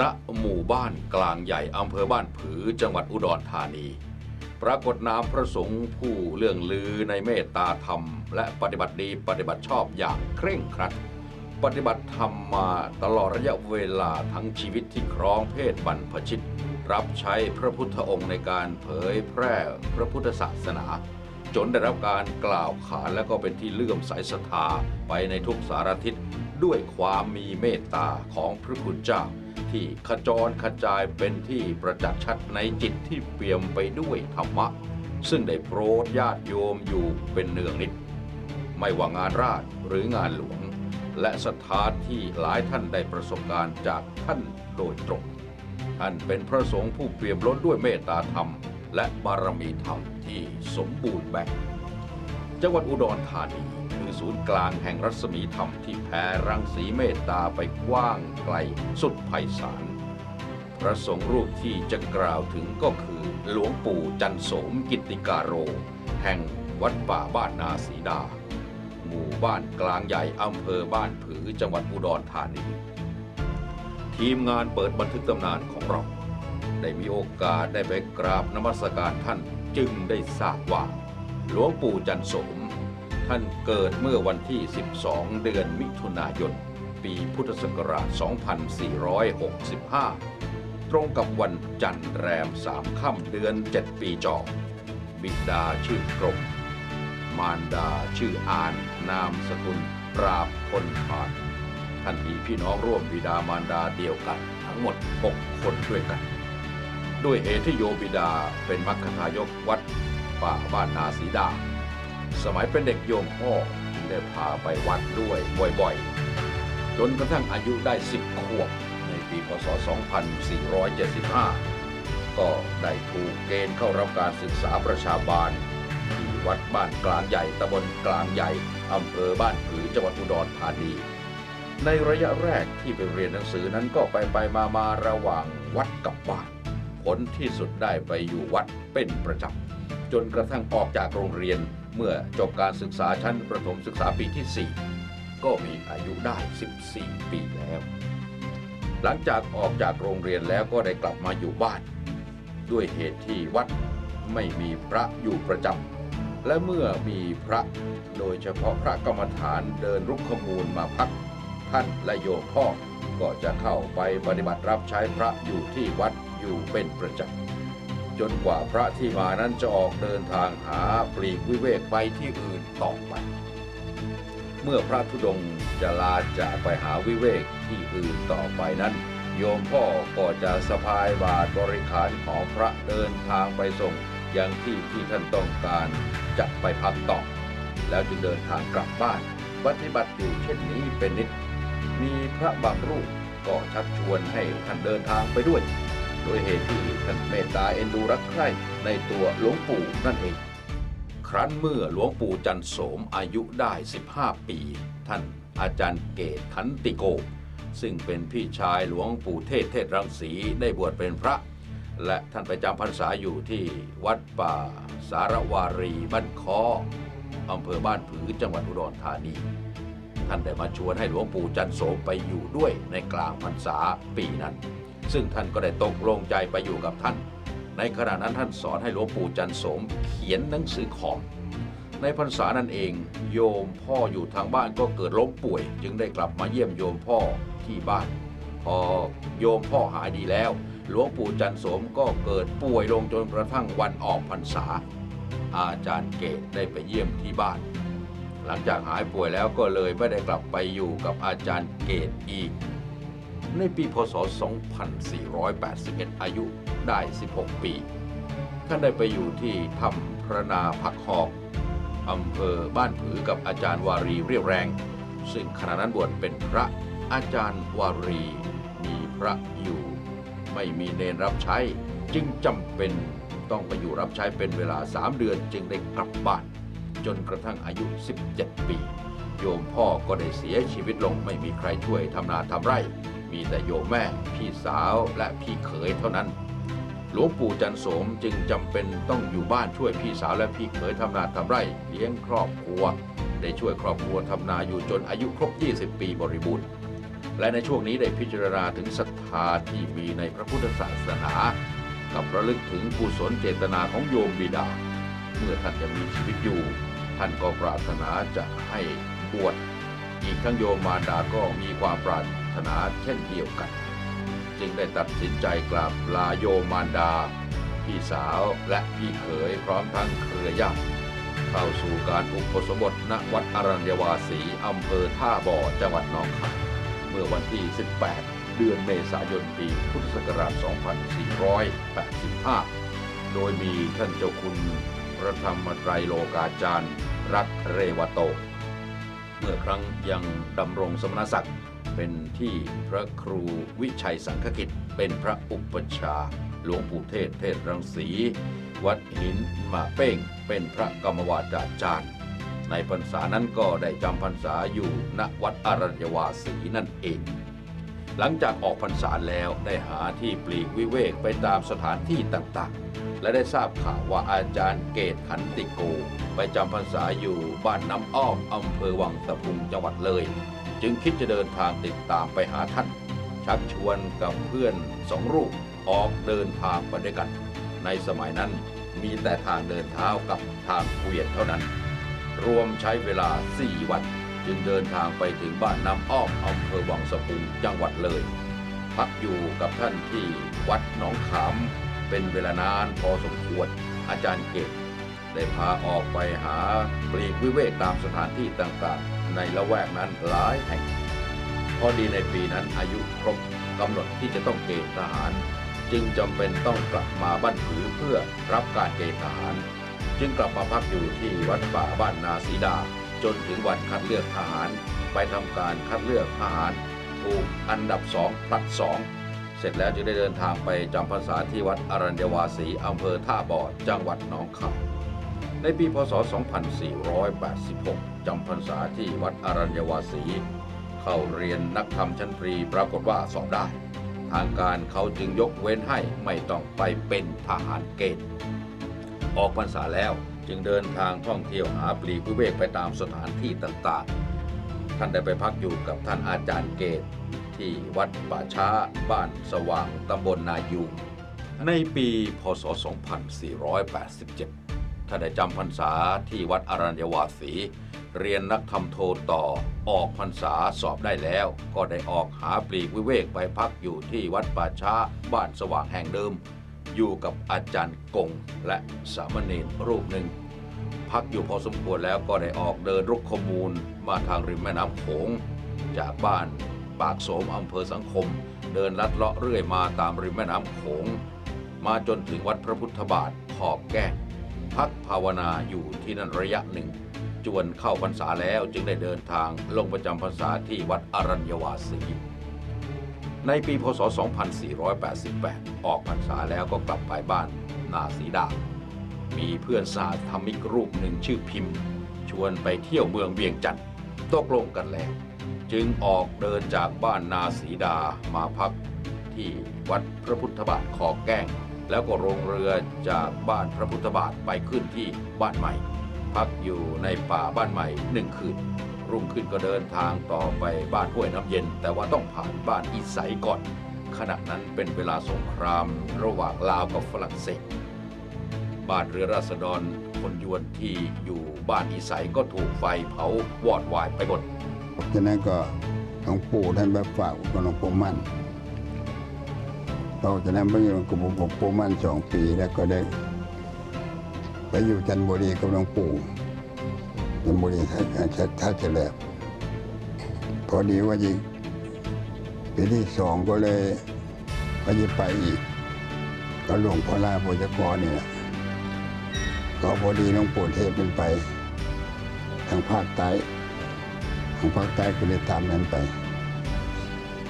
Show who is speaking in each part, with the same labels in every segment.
Speaker 1: ณหมู่บ้านกลางใหญ่อำเภอบ้านผือจังหวัดอุดรธานี ปรากฏนามพระสงฆ์ผู้เรื่องลือในเมตตาธรรม และปฏิบัติดีปฏิบัติชอบอย่างเคร่งครัด ปฏิบัติธรรมมาตลอดระยะเวลาทั้งชีวิตที่ครองเพศบรรพชิต รับใช้พระพุทธองค์ในการเผยแพร่พระพุทธศาสนาจนได้รับการกล่าวขานและก็เป็นที่เลื่อมใสศรัทธาไปในทุกสารทิศด้วยความมีเมตตาของพระคุณเจ้า ที่ขจรขจายเป็นที่ประจักษ์ชัดในจิตที่เปี่ยมไปด้วยธรรมะ ซึ่งได้โปรดญาติโยมอยู่เป็นเนืองนิด ไม่ว่างานราชหรืองานหลวง และสถานที่หลายท่านได้ประสบการณ์จากท่านโดยตรง ท่านเป็นพระสงฆ์ผู้เปี่ยมล้นด้วยเมตตาธรรม และบารมีธรรมที่สมบูรณ์แบบ จังหวัดอุดรธานี ศูนย์กลางแห่งรัศมีธรรมที่แผ่รังสีเมตตาไปกว้างไกลสุดไพศาลพระสงฆ์รูปที่จะกล่าวถึงก็คือหลวงปู่จันโสมกิติการโร แห่งวัดป่าบ้านนาสีดา หมู่บ้านกลางใหญ่อำเภอบ้านผือจังหวัดอุดรธานี ทีมงานเปิดบันทึกตำนานของเรา ได้มีโอกาสได้ไปกราบนมัสการท่านจึงได้ทราบว่า หลวงปู่จันโสม ท่านเกิดเมื่อวันที่ 12 เดือนมิถุนายน ปีพุทธศักราช 2465 ตรงกับวันจันทร์แรมสามค่ำเดือน 7 ปีจอบิดาชื่อกรมมารดาชื่ออาน นามสกุลปราบพลผ่านท่านมีพี่น้องร่วมบิดามารดาเดียวกัน ทั้งหมด 6 คนด้วยกัน ด้วยเหตุที่โยบิดาเป็นมัคคทายกวัดป่าบ้านนาสีดา สมัยเป็นเด็กโยมพ่อได้พาไปวัดด้วยบ่อยๆ จนกระทั่งอายุได้ 10 ขวบ ในปีพศ 2475 ก็ได้ถูกเกณฑ์เข้ารับการศึกษาประชาบาล ที่วัดบ้านกลางใหญ่ตำบลกลางใหญ่อำเภอบ้านผือจังหวัดอุดรธานี ในระยะแรกที่ไปเรียนหนังสือนั้นก็ไปไปมามาระหว่างวัดกับบ้านผลที่สุดได้ไปอยู่วัดเป็นประจำจนกระทั่งออกจากโรงเรียน เมื่อจบการศึกษาชั้นประถมศึกษาปีที่ 4 ก็มีอายุได้ 14 ปีแล้ว หลังจากออกจากโรงเรียนแล้วก็ได้กลับมาอยู่บ้าน ด้วยเหตุที่วัดไม่มีพระอยู่ประจำและเมื่อมีพระโดยเฉพาะพระกรรมฐานเดินรุกขมูลมาพัก ท่านและโยมพ่อก็จะเข้าไปปฏิบัติรับใช้พระอยู่ที่วัดอยู่เป็นประจำ จนกว่าพระที่มานั้นจะออกเดินทางหาปลีกวิเวกไปที่อื่นต่อไป เมื่อพระธุดงค์จะลาจากไปหาวิเวกที่อื่นต่อไปนั้น โยมพ่อก็จะสะพายบาตรบริขารของพระเดินทางไปส่งยังที่ที่ท่านต้องการจะไปพักต่อ แล้วจึงเดินทางกลับบ้านปฏิบัติอยู่เช่นนี้เป็นนิด มีพระบางรูปก็ชักชวนให้ท่านเดินทางไปด้วย โดยเหตุที่ท่านเมตตาเอ็นดูรักใคร่ในตัวหลวงปู่นั่นเอง ครั้นเมื่อหลวงปู่จันโสมอายุได้ 15 ปี ท่านอาจารย์เกตขันติโก ซึ่งเป็นพี่ชายหลวงปู่เทศเทศรังสีได้บวชเป็นพระ และท่านไปจำพรรษาอยู่ที่วัดป่า สารวารีบ้านคออำเภอบ้านผือจังหวัดอุดรธานีท่านได้มาชวนให้หลวงปู่จันโสมไปอยู่ด้วยในกลางพรรษาปีนั้น ซึ่งท่านก็ได้ตกลงใจไปอยู่กับท่าน ในขณะนั้นท่านสอนให้หลวงปู่จันโสมเขียนหนังสือขอม ในพรรษานั้นเอง โยมพ่ออยู่ทางบ้านก็เกิดล้มป่วย จึงได้กลับมาเยี่ยมโยมพ่อที่บ้าน พอโยมพ่อหายดีแล้ว หลวงปู่จันโสมก็เกิดป่วยลงจนกระทั่งวันออกพรรษา อาจารย์เกตได้ไปเยี่ยมที่บ้านหลังจากหายป่วยแล้วก็เลยไม่ได้กลับไปอยู่กับอาจารย์เกตอีก ในปีพศ 2481 อายุได้ 16 ปี ท่านได้ไปอยู่ที่ถ้ำพระนาผักหอกอำเภอบ้านผือกับอาจารย์วารีเรียวแรง ซึ่งขณะนั้นบวชเป็นพระอาจารย์วารีมีพระอยู่ ไม่มีเนรรับใช้จึงจำเป็นต้องไปอยู่รับใช้เป็นเวลา3เดือนจึงได้กลับบ้าน จนกระทั่งอายุ 17 ปี โยมพ่อก็ได้เสียชีวิตลงไม่มีใครช่วยทำนาทำไร่ มีแต่โยมแม่ พี่สาวและพี่เขยเท่านั้น หลวงปู่จันโสมจึงจำเป็นต้องอยู่บ้านช่วยพี่สาวและพี่เขยทำนาทำไร่เลี้ยงครอบครัว ได้ช่วยครอบครัวทำนาอยู่จนอายุครบ 20 ปีบริบูรณ์และในช่วงนี้ได้พิจารณาถึงศรัทธาที่มีในพระพุทธศาสนา กับระลึกถึงกุศลเจตนาของโยมบิดา เมื่อท่านยังมีชีวิตอยู่ ท่านก็ปรารถนาจะให้บวชอีกทั้งโยมมารดาก็มีความปรารถ นาเช่นเดียวกัน จึงได้ตัดสินใจกราบลาโยมมารดา พี่สาวและพี่เขยพร้อมทั้งเครือญาติเข้าสู่การอุปสมบทณวัดอรัญญวาสีอำเภอท่าบ่อจังหวัดหนองคายเมื่อวันที่ 18 เดือนเมษายนปีพุทธศักราช 2485 โดยมีท่านเจ้าคุณพระธรรมไตรโลกาจารย์ รักเรวโต เมื่อครั้งยังดำรงสมณศักดิ์ เป็นที่พระครูวิชัยสังฆกิจ เป็นพระอุปชาหลวงปู่เทศเทศรังสี วัดหินมาเป้ง เป็นพระกรรมวาจาจารย์ ในพรรษานั้นก็ได้จำพรรษาอยู่ณวัดอรัญวาสีนั่นเอง หลังจากออกพรรษาแล้วได้หาที่ปลีกวิเวกไปตามสถานที่ต่างๆ และได้ทราบข่าวว่าอาจารย์เกตขันติโก ไปจำพรรษาอยู่บ้านน้ำอ้อมอำเภอวังตะพุงจังหวัดเลย จึงคิดจะเดินทางติดตามไปหาท่าน ชักชวนกับเพื่อนสองรูปออกเดินทางไปด้วยกัน ในสมัยนั้นมีแต่ทางเดินเท้ากับทางเกวียนเท่านั้น รวมใช้เวลา 4 วัน จึงเดินทางไปถึงบ้านน้ำอ้อมอำเภอวังสะพุงจังหวัดเลย พักอยู่กับท่านที่วัดหนองขาม เป็นเวลานานพอสมควรอาจารย์เกต ได้พาออกไปหาปลีกวิเวกตามสถานที่ต่างๆ ในละแวกนั้นหลายแห่งพอดีในปีนั้นอายุครบกำหนดที่จะต้องเกณฑ์ทหาร จึงจำเป็นต้องกลับมาบ้านผือเพื่อรับการเกณฑ์ทหาร จึงกลับมาพักอยู่ที่วัดป่าบ้านนาสีดา จนถึงวันคัดเลือกทหาร ไปทำการคัดเลือกทหารถูกอันดับสองผลัดสองเสร็จแล้วจึงได้เดินทางไปจำพรรษาที่วัดอรัญญวาสีอำเภอท่าบ่อจังหวัดหนองคาย ในปีพศ 2486 จำพรรษาที่วัดอรัญญวาสี เข้าเรียนนักธรรมชั้นตรีปรากฏว่าสอบได้ ทางการเขาจึงยกเว้นให้ไม่ต้องไปเป็นทหารเกณฑ์ ออกพรรษาแล้วจึงเดินทางท่องเที่ยวหาปลีกวิเวกไปตามสถานที่ต่างๆ ท่านได้ไปพักอยู่กับท่านอาจารย์เกตที่วัดป่าช้าบ้านสว่างตำบลนายูงในปีพศ 2487 ท่านได้จำพรรษาที่วัดอรัญญวาสีเรียนนักธรรมโทต่อออกพรรษาสอบได้แล้ว ก็ได้ออกหาปลีกวิเวกไปพักอยู่ที่วัดป่าช้าบ้านสว่างแห่งเดิม อยู่กับอาจารย์กงและสามเณรรูปหนึ่ง พักอยู่พอสมควรแล้วก็ได้ออกเดินรุกขมูล มาทางริมแม่น้ำโขง จากบ้านปากโสมอำเภอสังคม เดินลัดเลาะเรื่อยมาตามริมแม่น้ำโขง มาจนถึงวัดพระพุทธบาทขอบแก้ง พักภาวนาอยู่ที่นั่นระยะหนึ่ง จวนเข้าพรรษาแล้วจึงได้เดินทางลงประจำพรรษาที่วัดอรัญญวาสี ในปีพศ 2488 ออกพรรษาแล้วก็กลับไปบ้านนาสีดา มีเพื่อนสาธรรมิกรูปหนึ่งชื่อพิมพ์ ชวนไปเที่ยวเมืองเวียงจันทร์ตกลงกันแล้ว จึงออกเดินจากบ้านนาสีดามาพักที่วัดพระพุทธบาทคอแก้ง แล้วก็ลงเรือจากบ้านพระพุทธบาทไปขึ้นที่บ้านใหม่ พักอยู่ในป่าบ้านใหม่หนึ่งคืน รุ่งขึ้นก็เดินทางต่อไปบ้านห้วยน้ำเย็น แต่ว่าต้องผ่านบ้านอีไสก่อน ขณะนั้นเป็นเวลาสงครามระหว่างลาวกับฝรั่งเศส บ้านเรือราษฎรคนยวนที่อยู่บ้านอีไสก็ถูกไฟเผาวอดวายไปหมด
Speaker 2: จากนั้นก็หลวงปู่ท่านไปฝากกับหลวงปู่มั่น เราจากนั้นไปอยู่กับหลวงปู่มั่นสองปีแล้วก็ได้ ไปอยู่จันทบุรีกับหลวงปู่จันทบุรีท่าท่าเฉลบพอดีว่ายิงปีที่สองก็เลยก็จะไปอีก ก็หลวงพ่อลาโพจกรนี่แหละก็พอดีหลวงปู่เทศเป็นไป ทางภาคใต้ทางภาคใต้ก็เลยตามนั้นไป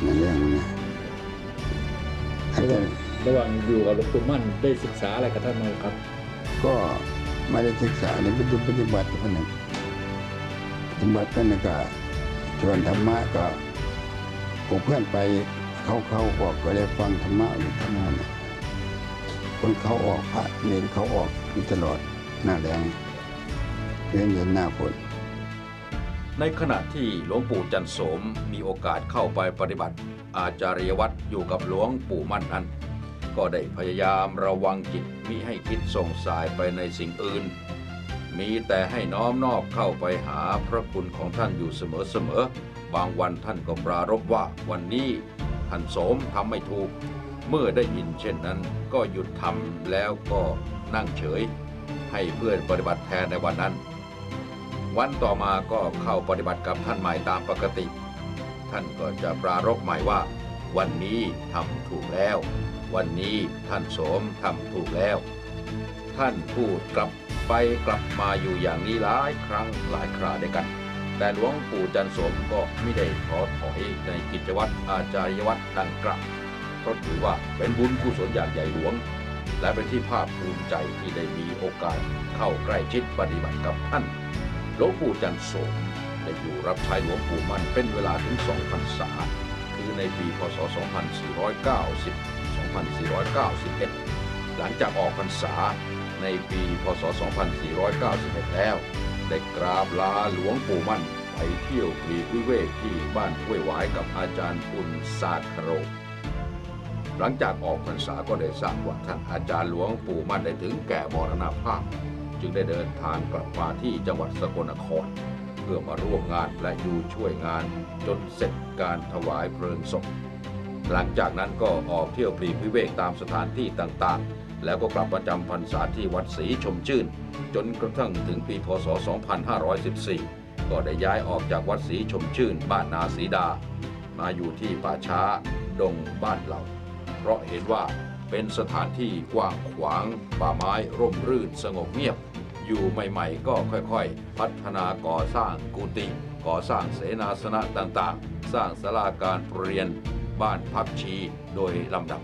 Speaker 2: ในเรื่องนี้ อาจารย์
Speaker 3: ระหว่างอยู่กับหลวงปู่มั่นได้ศึกษาอะไรกับท่านไหมครับ
Speaker 2: ก็ไม่ได้ศึกษาในปฏิปฏิบัติเท่านั้นปฏิบัติเท่านั้นก็ชวนธรรมะก็ผมเพื่อนไปเขาเขาๆบอกก็ได้ฟังธรรมะอยู่ทั้งนั้นน่ะคนเขาออกพระเนนเขาออกอยู่ตลอดหน้าแรงเรียนเย็นหน้าฝน
Speaker 1: ในขณะที่หลวงปู่จันโสมมีโอกาสเข้าไปปฏิบัติ อาจารยวัตรอยู่กับหลวงปู่มั่นนั้น ก็ได้พยายามระวังจิตมิให้คิดส่งสายไปในสิ่งอื่น มีแต่ให้น้อมนอบเข้าไปหาพระคุณของท่านอยู่เสมอๆ บางวันท่านก็ปรารภว่าวันนี้ท่านโสมทำไม่ถูก เมื่อได้ยินเช่นนั้นก็หยุดทำแล้วก็นั่งเฉย ให้เพื่อนปฏิบัติแทนในวันนั้น วันต่อมาก็เข้าปฏิบัติกับท่านใหม่ตามปกติ ท่านก็จะปรารภใหม่ว่า วันนี้ทำถูกแล้ว วันนี้ท่านโสมทำถูกแล้ว ท่านพูดกลับไปกลับมาอยู่อย่างนี้หลายครั้งหลายคราด้วยกัน แต่หลวงปู่จันโสมก็ไม่ได้ท้อถอยในกิจวัตรอาจารยวัตรดังกล่าวเพราะถือว่าเป็นบุญกุศลอย่างใหญ่หลวง และเป็นที่ภาคภูมิใจที่ได้มีโอกาสเข้าใกล้ชิดปฏิบัติกับท่านหลวงปู่จันโสม ได้อยู่รับใช้หลวงปู่มันเป็นเวลาถึง2พรรษา คือในปีพศ 2490 2491 หลังจากออกพรรษาในปีพศ 2491 แล้ว ได้กราบลาหลวงปู่มั่นไปเที่ยวปีวิเวกที่บ้านห้วยหวายกับอาจารย์ปุณศาสตร์คโรหลังจากออกพรรษาก็ได้ทราบว่าท่านอาจารย์หลวงปู่มั่นได้ถึงแก่มรณภาพ จึงได้เดินทางกลับมาที่จังหวัดสกลนคร เพื่อมาร่วมงานและอยู่ช่วยงานจนเสร็จการถวายเพลิงศพ หลังจากนั้นก็ออกเที่ยวปลีกวิเวกตามสถานที่ต่างๆ แล้วก็กลับประจำพรรษาที่วัดศรีชมชื่น จนกระทั่งถึงปีพศ 2514 ก็ได้ย้ายออกจากวัดศรีชมชื่น บ้านนาศรีดา มาอยู่ที่ป่าช้าดงบ้านเหล่า เพราะเห็นว่าเป็นสถานที่กว้างขวางป่าไม้ร่มรื่นสงบเงียบ อยู่ใหม่ๆ ก็ค่อยๆ พัฒนาก่อสร้างกุฏิก่อสร้างเสนาสนะต่างๆ สร้างศาลาการปรเรียน บ้านพักชีโดยลำดับ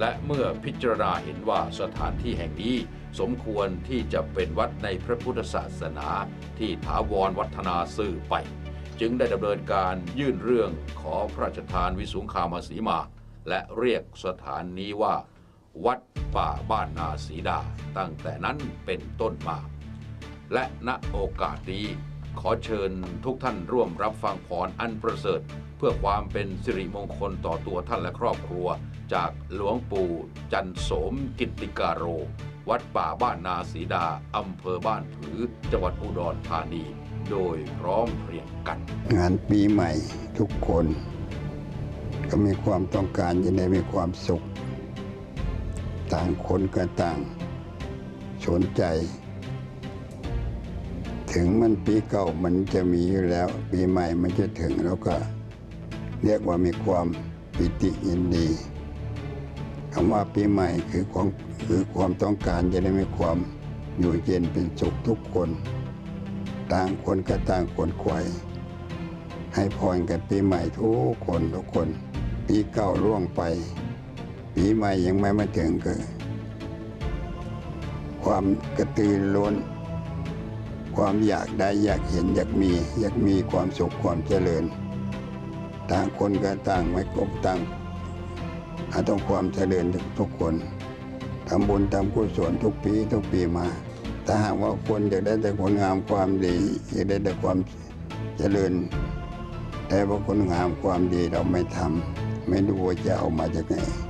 Speaker 1: และเมื่อพิจารณาเห็นว่าสถานที่แห่งนี้ สมควรที่จะเป็นวัดในพระพุทธศาสนา ที่ถาวรวัฒนาสื่อไป จึงได้ดำเนินการยื่นเรื่องขอพระราชทานวิสุงคามสีมา และเรียกสถานนี้ว่า วัดป่าบ้านนาสีดา ตั้งแต่นั้นเป็นต้นมา และณโอกาสนี้ขอเชิญทุกท่านร่วมรับฟังพรอันประเสริฐ เพื่อความเป็นสิริมงคลต่อตัวท่านและครอบครัว จากหลวงปู่จันโสมกิตติการโร วัดป่าบ้านนาสีดา อำเภอบ้านผือ จังหวัดอุดรธานี โดยพร้อมเพรียงกัน
Speaker 2: งานปีใหม่ทุกคน ก็มีความต้องการจะได้มีความสุข ต่างคนก็ต่าง สนใจ ถึงมันปีเก่ามันจะมีอยู่แล้ว ปีใหม่มันจะถึงแล้วก็ เรียกว่ามีความปิติยินดีคำว่าปีใหม่คือความคือความต้องการจะได้มีความอยู่เย็นเป็นสุขทุกคน ต่างคนก็ต่างคนควายให้พรกันปีใหม่ทุกคนทุกคน ปีเก่าล่วงไป ปีใหม่ยังไม่มาถึงก็ความกระตือร้น ความอยากได้อยากเห็นอยากมี อยากมีความสุขความเจริญ ต่างคนก็ต่างไม่กบต่างหาต้องความเจริญทุกคนทำบุญทำกุศลทุกปีทุกปีมาถ้าหากว่าคนอยากได้แต่คนงามความดีอยากได้แต่ความเจริญ แต่ว่าคนงามความดีเราไม่ทำไม่รู้ว่าจะเอามาจากไหน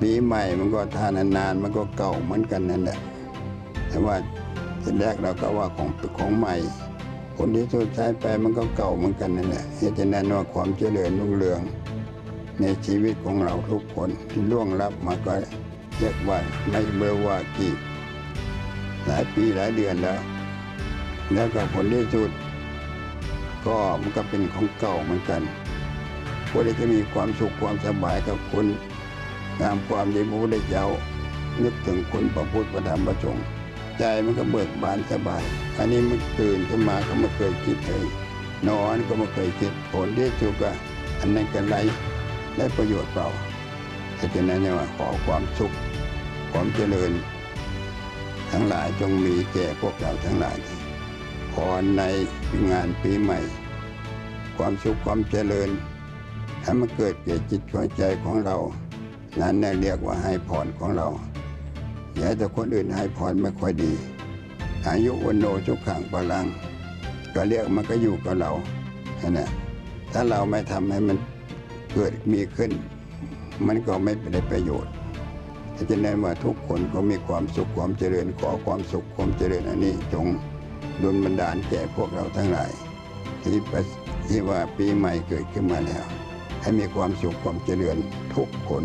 Speaker 2: ปีใหม่มันก็ทานนานๆมันก็เก่าเหมือนกันนั่นแหละแต่ว่าทีแรกเราก็ว่าของของใหม่ ผลที่สุดใช้ไปมันก็เก่าเหมือนกันนั่นแหละเหตุฉะนั้นว่าความเจริญรุ่งเรือง ในชีวิตของเราทุกคนที่ล่วงลับมาก็เรียกว่าไม่เบอร์ว่ากี่หลายปีหลายเดือนแล้ว แล้วก็ผลที่สุด ก็มันก็เป็นของเก่าเหมือนกันผู้ใดจะมีความสุขความสบายกับคุณ งามความดีพระพุทธเจ้านึกถึงคุณพระพุทธพระธรรมพระสงฆ์ใจมันก็เบิกบานสบาย อันนี้มันตื่นขึ้นมาก็ไม่เคยคิดเลยนอนก็ไม่เคยคิดผลที่สุดก็อันนั้นก็ไรได้ประโยชน์เปล่าเพราะฉะนั้นเนี่ยว่าขอความสุขความเจริญ ทั้งหลายจงมีแก่พวกเราทั้งหลายพรในงานปีใหม่ ความสุขความเจริญให้มันเกิดแก่จิตหัวใจของเรา นั้นเรียกว่าให้พรของเราอย่าแต่คนอื่นให้พรไม่ค่อยดี อายุวันโนชุกขังพลัง ก็เรียกมันก็อยู่กับเรานั่นแหละถ้าเราไม่ทำให้มันเกิดมีขึ้น มันก็ไม่ได้ประโยชน์ฉะนั้นว่าทุกคนก็มีความสุขความเจริญขอความสุขความเจริญอันนี้จงดลบันดาลแก่พวกเราทั้งหลาย ที่ที่ว่าปีใหม่เกิดขึ้นมาแล้ว ให้มีความสุขความเจริญทุกคน